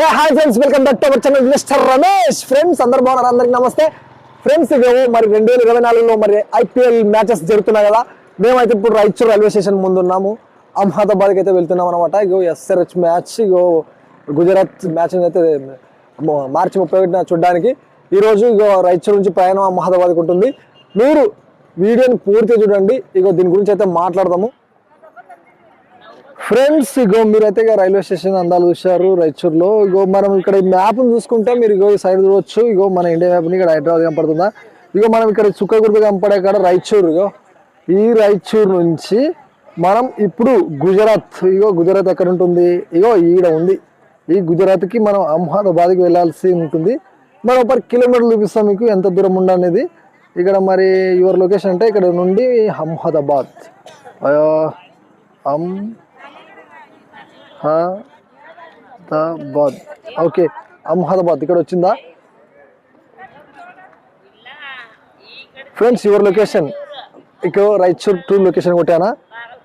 Hey hi friends welcome back to our channel mister Ramesh. Friends అందరు బాగున్నారు? అందరికి నమస్తే. ఫ్రెండ్స్ ఇవేమో మరి రెండు వేల ఇరవై నాలుగులో మరి ఐపీఎల్ మ్యాచెస్ జరుగుతున్నాయి కదా. మేమైతే ఇప్పుడు రాయచూర్ రైల్వే స్టేషన్ ముందు ఉన్నాము అహ్మదాబాద్కి అయితే వెళ్తున్నాం అనమాట ఇగో ఎస్ఆర్హెచ్ మ్యాచ్ ఇగో గుజరాత్ మ్యాచ్ అయితే మార్చి ముప్పై ఒకటిన చూడడానికి. ఈరోజు ఇగో రాయచూర్ నుంచి ప్రయాణం అహ్మదాబాద్కి ఉంటుంది. మీరు వీడియోని పూర్తిగా చూడండి. ఇగో దీని గురించి అయితే మాట్లాడదాము. ఫ్రెండ్స్ ఇగో మీరైతే ఇక రైల్వే స్టేషన్ అందాలు చూశారు రాయచూర్లో ఇగో మనం ఇక్కడ ఈ చూసుకుంటే మీరు ఇగో ఈ సైడ్ చూడవచ్చు ఇగో మన ఇండియా మ్యాప్ని ఇక్కడ హైదరాబాద్ కనపడుతుందా? ఇగో మనం ఇక్కడ చుక్కగుర్తి కనపడే కాడ రాయచూర్ ఇగో. ఈ రాయచూర్ నుంచి మనం ఇప్పుడు గుజరాత్ ఇగో గుజరాత్ ఎక్కడ ఉంటుంది? ఇగో ఈడ ఉంది. ఈ గుజరాత్కి మనం అహ్మదాబాద్కి వెళ్ళాల్సి ఉంటుంది. మనం పర్ కిలోమీటర్లు చూపిస్తాం మీకు ఎంత దూరం ఉండనేది ఇక్కడ మరి యువర్ లొకేషన్ అంటే ఇక్కడ నుండి అహ్మదాబాద్. ఆ, అమ్ అహ్మదాబాద్ ఓకే అహ్మదాబాద్ ఇక్కడ వచ్చిందా? Friends your location. ఇక్కడ రైచూర్ టూ లొకేషన్ కొట్టానా?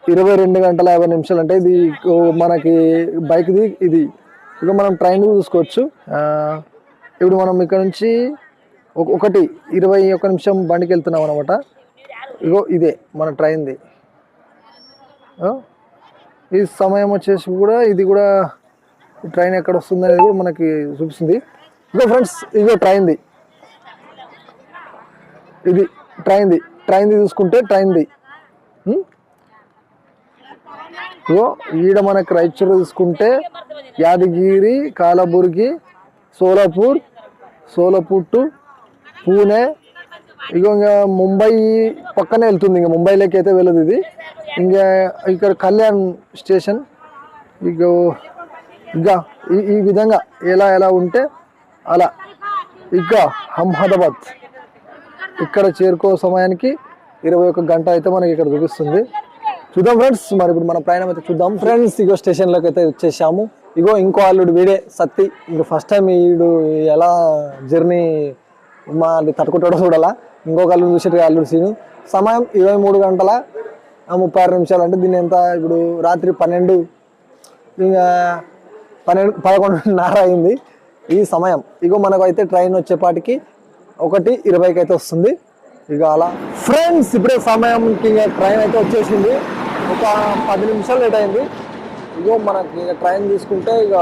ఇరవై రెండు గంటల యాభై నిమిషాలు అంటే ఇది మనకి బైక్ది ఇది. ఇక మనం ట్రైన్ చూసుకోవచ్చు. ఇప్పుడు మనం ఇక్కడ నుంచి ఒక- ఒకటి ఇరవై ఒక నిమిషం బండికి వెళ్తున్నాం అనమాట ఇగో ఇదే మన ట్రైన్ది. ఈ సమయం వచ్చేసి కూడా ఇది కూడా ట్రైన్ ఎక్కడ వస్తుంది అనేది కూడా మనకి చూపిస్తుంది. ఇగో ఫ్రెండ్స్ ఇగో ట్రైన్ది. ఇది ట్రైన్ది. ట్రైన్ది చూసుకుంటే ట్రైన్ది. ఉం? ఇగో ఈడ మనకి రైచూర్ చూసుకుంటే యాదగిరి కాలబుర్గి సోలాపూర్ సోలాపూర్ టు పూణే. ఇగో ఇంకా ముంబై పక్కనే వెళ్తుంది. ఇంకా ముంబైలోకి అయితే వెళ్ళదు ఇది. ఇంకా ఇక్కడ కళ్యాణ్ స్టేషన్. ఇక ఇంకా ఈ ఈ విధంగా ఎలా ఎలా ఉంటే అలా. ఇక అహ్మదాబాద్. ఇక్కడ చేరుకో సమయానికి ఇరవై ఒక గంట అయితే మనకి ఇక్కడ చూపిస్తుంది. చూద్దాం ఫ్రెండ్స్ మరి ఇప్పుడు మన ప్రయాణం అయితే చూద్దాం. ఫ్రెండ్స్ ఇగో స్టేషన్లోకి అయితే వచ్చేసాము. ఇగో ఇంకో అల్లుడు వీడే సత్తి. ఇంక ఫస్ట్ టైం వీడు ఎలా జర్నీ మా తట్టుకుంటాడో చూడాలా. ఇంకొక అల్లుడు చూసేట అల్లుడు సీను. సమయం ఇరవై మూడు గంటల ముప్పై ఆరు నిమిషాలు అంటే దీన్ని ఎంత? ఇప్పుడు రాత్రి పన్నెండు ఇంకా పన్నెండు పదకొండున్నర అయింది ఈ సమయం. ఇగో మనకు అయితే ట్రైన్ వచ్చేపాటికి ఒకటి ఇరవైకి అయితే వస్తుంది. ఇక అలా. ఫ్రెండ్స్ ఇప్పుడే సమయంకి ఇంకా ట్రైన్ అయితే వచ్చేసింది. ఒక పది నిమిషాలు లేట్ అయింది. ఇగో మనకి ఇక ట్రైన్ తీసుకుంటే ఇక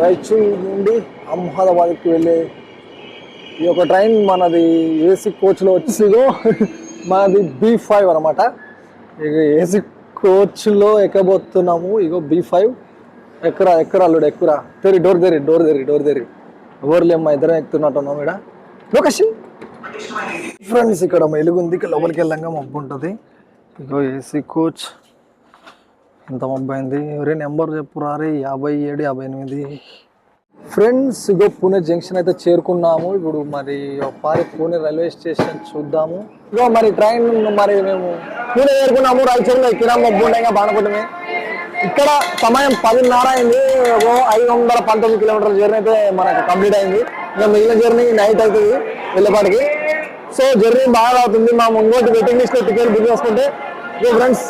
రాయచూర్ నుండి అహ్మదాబాద్కి వెళ్ళే ఈ యొక్క ట్రైన్ మనది ఏసీ కోచ్లో వచ్చి ఇగో మాది బీ ఫైవ్ అనమాట. ఇక ఏసీ కోచ్లో ఎక్కబోతున్నాము? ఇగో బీ ఫైవ్ ఎక్కరా ఎక్కరా అల్లుడు ఎక్కురా? తెరి డోర్ తెరి డోర్ తెరి డోర్ తెరి. ఎవరులేం మా ఇద్దరం ఎక్కుతున్నట్టున్నాం ఇక్కడ లొకేషన్ ఫ్రెండ్స్ ఇక్కడ మెలుగుంది ఇక్కడ లోపలికి వెళ్ళంగా మబ్బు ఉంటుంది. ఇగో ఏసీ కోచ్. ఎంత మబ్బు అయింది? ఎవరే నెంబర్ చెప్పురా రే యాభై ఏడు యాభై ఎనిమిది. ఫ్రెండ్స్ ఇగో పూణే జంక్షన్ అయితే చేరుకున్నాము. ఇప్పుడు మరి ఒకసారి పూణే రైల్వే స్టేషన్ చూద్దాము. ఇగో మరి ట్రైన్ మరి మేము పూణే చేరుకున్నాము. రాయచూరులో ఎక్కినాము. మబ్బు ఉండగా బాణకుంటమే. ఇక్కడ సమయం పదిన్నర అయింది. ఓ ఐదు వందల పంతొమ్మిది కిలోమీటర్ల జర్నీ అయితే మనకు కంప్లీట్ అయింది. ఇంకా మిగిలిన జర్నీ నైట్ అవుతుంది వెళ్ళేపాటికి. సో జర్నీ బాగా అవుతుంది. మా ముందు వెయిటింగ్ లిస్ట్ టికెట్ బుక్ చేసుకుంటే. ఇగో ఫ్రెండ్స్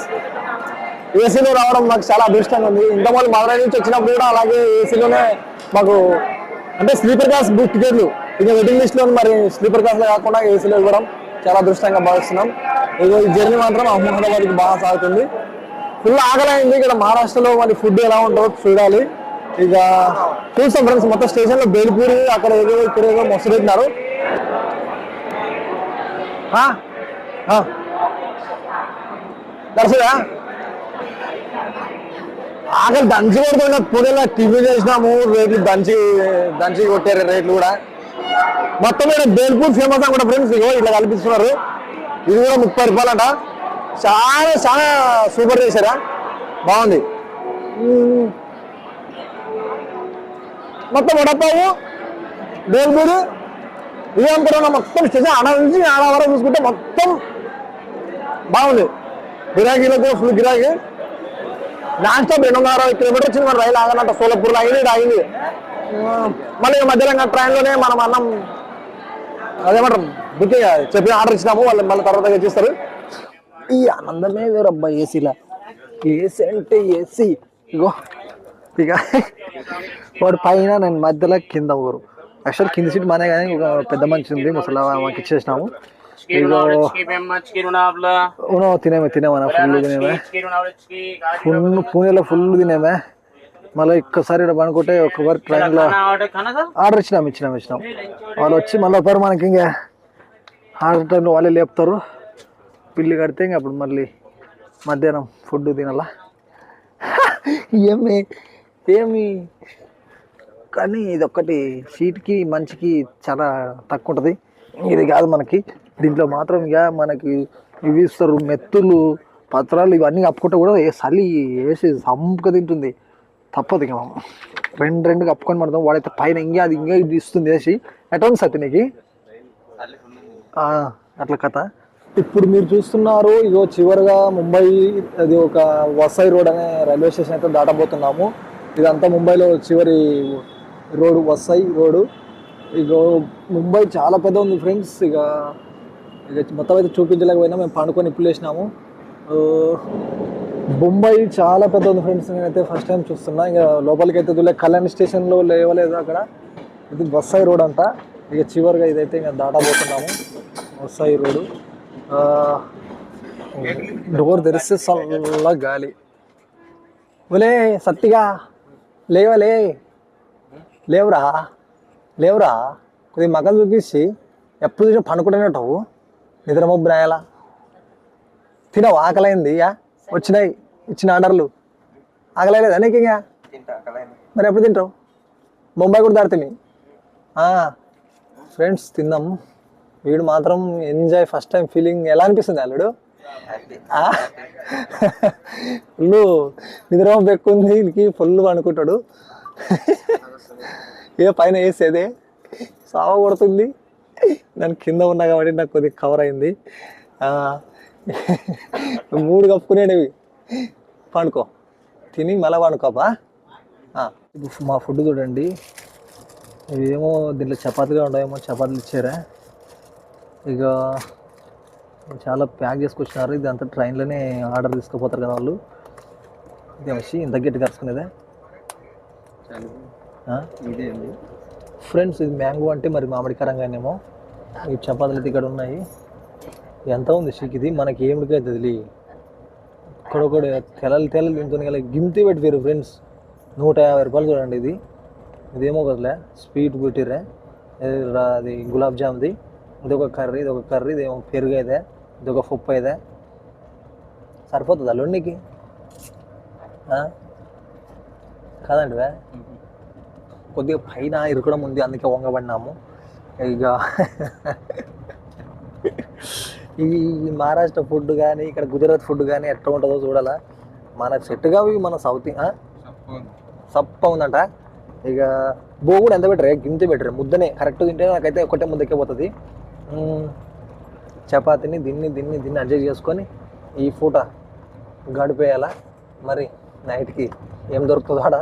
ఏసీలో రావడం మాకు చాలా అదృష్టంగా ఉంది. ఇంతమంది మధురై నుంచి వచ్చినప్పుడు కూడా అలాగే ఏసీలోనే మాకు అంటే స్లీపర్ క్లాస్ బుక్ టికెట్లు ఇక వెయిటింగ్ లిస్ట్లో మరి స్లీపర్ క్లాస్లో కాకుండా ఏసీలో ఇవ్వడం చాలా అదృష్టంగా భావిస్తున్నాం. ఇక ఈ జర్నీ మాత్రం అహ్మదాబాద్కి బాగా సాగుతుంది. ఫుల్ ఆకలైంది ఇక్కడ మహారాష్ట్రలో మరి ఫుడ్ ఎలా ఉంటుందో చూడాలి. ఇక చూస్తాం ఫ్రెండ్స్ మొత్తం స్టేషన్లో బేల్పూరి అక్కడ ఏదో ఇక్కడ ఏదో మస్తు పెట్టినారు ఆకలి దంచి కొడుతున్నా పూణేలో టిఫిన్ చేసినాము రేట్లు దంచి దంచి కొట్టారు రేట్లు కూడా. మొత్తం మీద బేల్పూర్ ఫేమస్ కూడా ఫ్రెండ్స్ ఇగో ఇట్లా కల్పిస్తున్నారు. ఇది కూడా ముప్పై రూపాయలంట. చాలా చాలా సూపర్ చేశారా? బాగుంది. మొత్తం వడపావు బేల్పూరు. ఇదేం మొత్తం స్టేషన్ ఆడ నుంచి ఆడ వరకు చూసుకుంటే మొత్తం బాగుంది. గిరాకీలకు ఫుల్ గిరాకీ. నాన్ రెండు వందల అరవై కిలోమీటర్ వచ్చింది మన రైలు ఆగనంట సోలపూర్లో అయింది ఇది అయింది. మళ్ళీ మధ్యలో ఇంకా ట్రైన్లోనే మనం అన్నం అదేమంటారు బుక్ చెప్పి ఆర్డర్ ఇచ్చినాము వాళ్ళు మళ్ళీ తర్వాత ఇచ్చిస్తారు ఈ ఆనందమే వేరబ్బా ఏసీలా. ఏసీ అంటే ఏసీ. ఇగో ఇక వాడు పైన నేను మధ్యలో కింద ఊరు. యాక్చువల్ కింద సీట్ మనే కానీ ఒక పెద్ద మంచి ఉంది ముసలా మాకు ఇచ్చేసినాము. ఊనో తినేమే తినేమా ఫుల్ తినేమే ఫుల్ పూణేలో ఫుల్ తినేమే మళ్ళీ ఒక్కసారి ఇక్కడ పనుకుంటే ఒక్కసారి ట్రైన్లో ఆర్డర్ ఇచ్చినాం ఇచ్చినాం ఇచ్చినాం వాళ్ళు వచ్చి మళ్ళీ ఒకరు మనకి ఇంకా ఆర్డర్ టైంలో వాళ్ళే లేపుతారు. పిల్లి కడితే ఇంక అప్పుడు మళ్ళీ మధ్యాహ్నం ఫుడ్ తినాలా. ఏమి ఏమి? కానీ ఇది ఒక్కటి సీట్కి మంచికి చాలా తక్కువ ఉంటుంది. ఇది కాదు మనకి. దీంట్లో మాత్రం ఇక మనకి ఇవి ఇస్తారు మెత్తులు పత్రాలు ఇవన్నీ కప్పుకుంటే కూడా ఏ చలి వేసి సంపక తింటుంది. తప్పదు ఇక మనం రెండు రెండు కప్పుకొని పడతాం. వాడైతే పైన ఇంకా అది ఇంకా ఇది ఇస్తుంది వేసి ఎట్లా ఉంది నీకు? అట్లా కథ. ఇప్పుడు మీరు చూస్తున్నారు ఇదో చివరిగా ముంబై అది ఒక వసై రోడ్ అనే రైల్వే స్టేషన్ అయితే దాటబోతున్నాము. ఇదంతా ముంబైలో చివరి రోడ్ వసై రోడ్డు ఇగో ముంబై చాలా పెద్ద ఉంది ఫ్రెండ్స్. ఇక మొత్తం అయితే చూపించలేకపోయినా మేము పండుకొని ఇప్పుడు వేసినాము. బొంబాయి బొంబై చాలా పెద్ద ఉంది ఫ్రెండ్స్ నేనైతే ఫస్ట్ టైం చూస్తున్నా. ఇంకా లోపలికి అయితే దులే కళ్యాణ్ స్టేషన్లో లేవలేదు అక్కడ. ఇది వసై రోడ్ అంట. ఇక చివరిగా ఇదైతే ఇంకా దాటబోతున్నాము. వసై రోడ్. డోర్ తెరిస్తే చల్ల గాలి. ఒలే సత్తిగా. లేవలే లేవురా. లేవురా. కొద్దిగా మగలు చూపించి ఎప్పుడు చూసినా పండుకుంటున్నట్టు ఉంటావు. మబ్బు రాయాలా తినవు ఆకలైంది యా? వచ్చినాయి ఇచ్చిన ఆర్డర్లు. ఆకలేదా నీకు ఇంకా? మరి ఎప్పుడు తింటావు? బొంబాయి కూడా దాడుతుంది ఫ్రెండ్స్ తిందాం. వీడు మాత్రం ఎంజాయ్ ఫస్ట్ టైం ఫీలింగ్. ఎలా అనిపిస్తుంది అల్లుడు? ఫుల్ నిద్ర బెక్కుంది వీనికి ఫుల్ అనుకుంటాడు ఏ పైన వేసేదే సావ కొడుతుంది. నేను కింద ఉన్నా కాబట్టి నాకు కొద్దిగా కవర్ అయింది. మూడు కప్పుకునేటివి. పండుకో. తిని మళ్ళీ పండుకోపా ఇప్పుడు మా ఫుడ్ చూడండి. ఇవేమో దీంట్లో చపాతీగా ఉండవేమో చపాతీలు ఇచ్చారా? ఇక చాలా ప్యాక్ చేసుకొచ్చినారు. ఇదంతా ట్రైన్లోనే ఆర్డర్ తీసుకుపోతారు కదా వాళ్ళు. ఇదేమొచ్చి ఇంత గట్టి కరుచుకునేదే. ఇదే అండి. ఫ్రెండ్స్ ఇది మ్యాంగో అంటే మరి మామిడికరంగానేమో. ఈ చపాతీలు ఇక్కడ ఉన్నాయి. ఎంత ఉంది షీక్ ఇది? మనకి ఏమిడికి అవుతుంది ఇక్కడొకడు తెల్లలు తెల్లలు తింటుంది గింతి పెట్టారు ఫ్రెండ్స్. నూట యాభై రూపాయలు చూడండి ఇది. ఇదేమో కదలే స్వీట్ పెట్టిర్రే. రా- అది గులాబ్ జామ్ది. ఇది ఒక కర్రీ ఇది ఒక కర్రీ ఇదేమో పెరుగు అయితే ఇది ఒక పప్పు అయితే సరిపోతుంది అల్లుండికి కాదండి వే కొద్దిగా పైన ఇరుకడం ఉంది అందుకే వంగబడినాము. ఇక ఈ మహారాష్ట్ర ఫుడ్ కానీ ఇక్కడ గుజరాత్ ఫుడ్ కానీ ఎట్లా ఉంటుందో చూడాలా. మనకు సెట్గా మన సౌత్ సప్ప ఉందంట. ఇక బో కూడా ఎంత బెటర్ గింత బెటర్ ముద్దనే కరెక్ట్ తింటే నాకైతే ఒకటే ముద్దకే పోతుంది. చపాతీని దీన్ని దీన్ని దీన్ని అడ్జస్ట్ చేసుకొని ఈ పూట గడిపేయాలా. మరి నైట్కి ఏం దొరుకుతుందో ఆడ?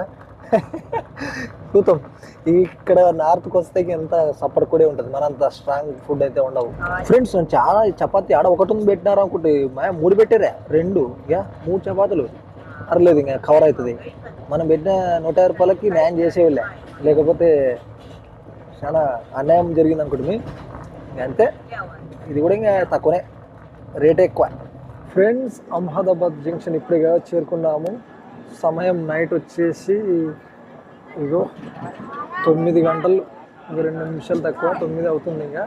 చూద్దాం. ఇక్కడ నార్త్కి వస్తే ఎంత సపోర్ట్ కూడా ఉంటుంది. మన అంత స్ట్రాంగ్ ఫుడ్ అయితే ఉండవు. ఫ్రెండ్స్ నేను చాలా చపాతీ ఆడ ఒకటి ఉంది పెట్టినారు అనుకుంటే మా మూడు పెట్టారా? రెండు. ఇక మూడు చపాతీలు. పర్లేదు ఇంకా కవర్ అవుతుంది. మనం పెట్టిన నూట యాభై రూపాయలకి న్యాయం చేసేవాళ్ళే. లేకపోతే చాలా అన్యాయం జరిగింది అనుకుంటుంది. అంతే. ఇది కూడా ఇంకా తక్కువనే. రేట్ ఎక్కువ. ఫ్రెండ్స్ అహ్మదాబాద్ జంక్షన్ ఇప్పుడే చేరుకున్నాము. సమయం నైట్ వచ్చేసి ఇగో తొమ్మిది గంటలు ఒక రెండు నిమిషాలు తక్కువ తొమ్మిది అవుతుంది ఇంకా.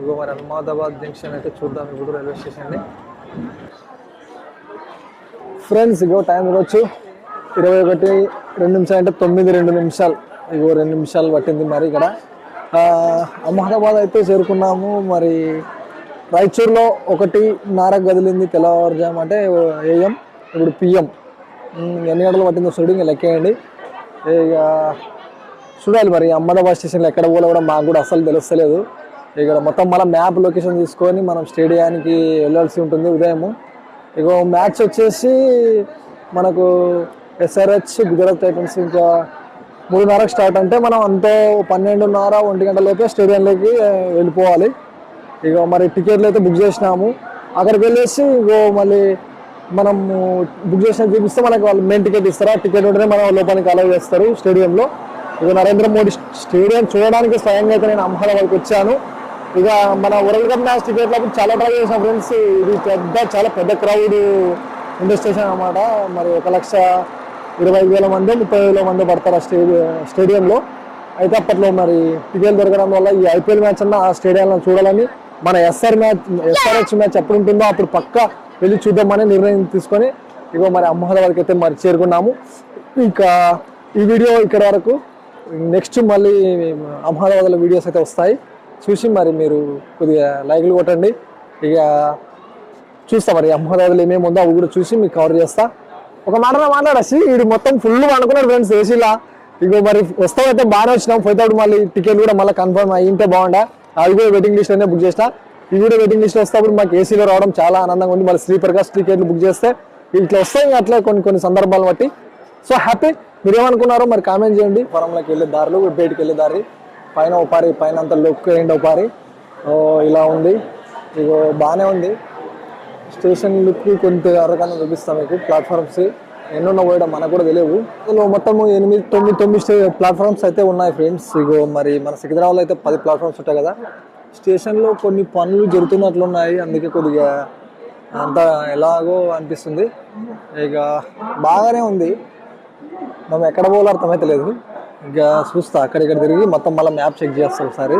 ఇగో మరి అహ్మదాబాద్ జంక్షన్ అయితే చూద్దాం ఇప్పుడు రైల్వే స్టేషన్ని. ఫ్రెండ్స్ ఇగో టైం చూడొచ్చు ఇరవై ఒకటి రెండు నిమిషాలు అంటే తొమ్మిది రెండు నిమిషాలు. ఇగో రెండు నిమిషాలు పట్టింది మరి ఇక్కడ. అహ్మదాబాద్ అయితే చేరుకున్నాము. మరి రాయచూర్లో ఒకటి నారకు కదిలింది తెల్లవారుజాము అంటే ఏఎం ఇప్పుడు పిఎం. ఎన్ని గంటలు పట్టిందో చూడు లెక్కేయండి. ఇక చూడాలి మరి అహ్మదాబాద్ స్టేషన్లో ఎక్కడ పోలే కూడా మాకు కూడా అసలు తెలుస్తలేదు. ఇక్కడ మొత్తం మళ్ళీ మ్యాప్ లొకేషన్ తీసుకొని మనం స్టేడియానికి వెళ్ళాల్సి ఉంటుంది ఉదయము ఇక మ్యాచ్ వచ్చేసి మనకు ఎస్ఆర్హెచ్ గుజరాత్ టైటన్స్ ఇంకా మూడున్నరకు స్టార్ట్ అంటే మనం అంతో పన్నెండున్నర ఒంటి గంటల లోపే స్టేడియంలోకి వెళ్ళిపోవాలి. ఇక మరి టికెట్లు అయితే బుక్ చేసినాము. అక్కడికి వెళ్ళేసి ఇగో మళ్ళీ మనం బుక్ చేసిన చూపిస్తే మనకు వాళ్ళు మెయిన్ టికెట్ ఇస్తారా? టికెట్ ఉంటేనే మనం లోపలికి అలౌ చేస్తారు స్టేడియంలో. ఇక నరేంద్ర మోడీ స్టేడియం చూడడానికి స్వయంగా అయితే నేను అహ్మదాబాద్కి వచ్చాను. ఇక మన వరల్డ్ కప్ మ్యాచ్ టికెట్లకు చాలా ట్రై చేసిన ఫ్రెండ్స్. ఇది పెద్ద చాలా పెద్ద క్రౌడ్ ఉండే స్టేషన్ అనమాట మరి ఒక లక్ష ఇరవై ఐదు వేల మంది ముప్పై వేల మంది పడతారు ఆ స్టేడియం స్టేడియంలో. అయితే అప్పట్లో మరి టికెట్ దొరకడం వల్ల ఈ ఐపీఎల్ మ్యాచ్ అన్న ఆ స్టేడియంలో చూడాలని మన ఎస్ఆర్ మ్యాచ్ ఎస్ఆర్హెచ్ మ్యాచ్ ఎప్పుడు ఉంటుందో అప్పుడు పక్క వెళ్ళి చూద్దామని నిర్ణయం తీసుకొని ఇగో మరి అహ్మదాబాద్కి అయితే మరి చేరుకున్నాము. ఇంకా ఈ వీడియో ఇక్కడ వరకు నెక్స్ట్ మళ్ళీ అహ్మదాబాద్లో వీడియోస్ అయితే వస్తాయి. చూసి మరి మీరు కొద్దిగా లైక్లు కొట్టండి. ఇక చూస్తా మరి అహ్మదాబాద్లో ఏమేమి ఉందో అవి కూడా చూసి మీకు కవర్ చేస్తా. ఒక మాట మాట్లాడసి వీడు మొత్తం ఫుల్ అనుకున్నాడు ఫ్రెండ్స్ ఏసీలా. ఇగో మరి వస్తామైతే బాగానే వచ్చినాం. పోతాడు మళ్ళీ టికెట్ కూడా మళ్ళీ కన్ఫర్మ్ అయ్యింటే బాగుండా. అది కూడా వెయిటింగ్ లిస్ట్ అనే బుక్ చేసిన ఇది కూడా వెయిటింగ్ లిస్ట్ వస్తేప్పుడు మాకు ఏసీలో రావడం చాలా ఆనందంగా ఉంది. మళ్ళీ స్లీపర్ కాస్ట్ టికెట్లు బుక్ చేస్తే ఇట్లా వస్తాయి అట్లా కొన్ని కొన్ని సందర్భాలు బట్టి. సో హ్యాపీ మీరేమనుకున్నారో మరి కామెంట్ చేయండి. పొరంలోకి వెళ్ళే దారులు బయటికి వెళ్ళే దారి. పైన ఓ పైన అంత లుక్ ఏంటి ఓ ఓ ఇలా ఉంది. ఇగో బాగానే ఉంది. స్టేషన్ లుక్ కొంత అరకన్నా చూపిస్తాం మీకు. ప్లాట్ఫామ్స్ ఎన్నున్న పోయడం మనకు కూడా తెలియవు అందులో మొత్తం ఎనిమిది తొమ్మిది తొమ్మిది స్టే ప్లాట్ఫామ్స్ అయితే ఉన్నాయి ఫ్రెండ్స్ ఇగో మరి మన సికింద్రాబాద్లో అయితే పది ప్లాట్ఫామ్స్ ఉంటాయి కదా. స్టేషన్లో కొన్ని పనులు జరుగుతున్నట్లున్నాయి. అందుకే కొద్దిగా అంత ఎలాగో అనిపిస్తుంది. ఇక బాగానే ఉంది. మనం ఎక్కడ పోవాలో అర్థమైతే లేదు ఇక చూస్తా అక్కడిక్కడ తిరిగి మొత్తం మళ్ళీ మ్యాప్ చెక్ చేస్తాం ఒకసారి.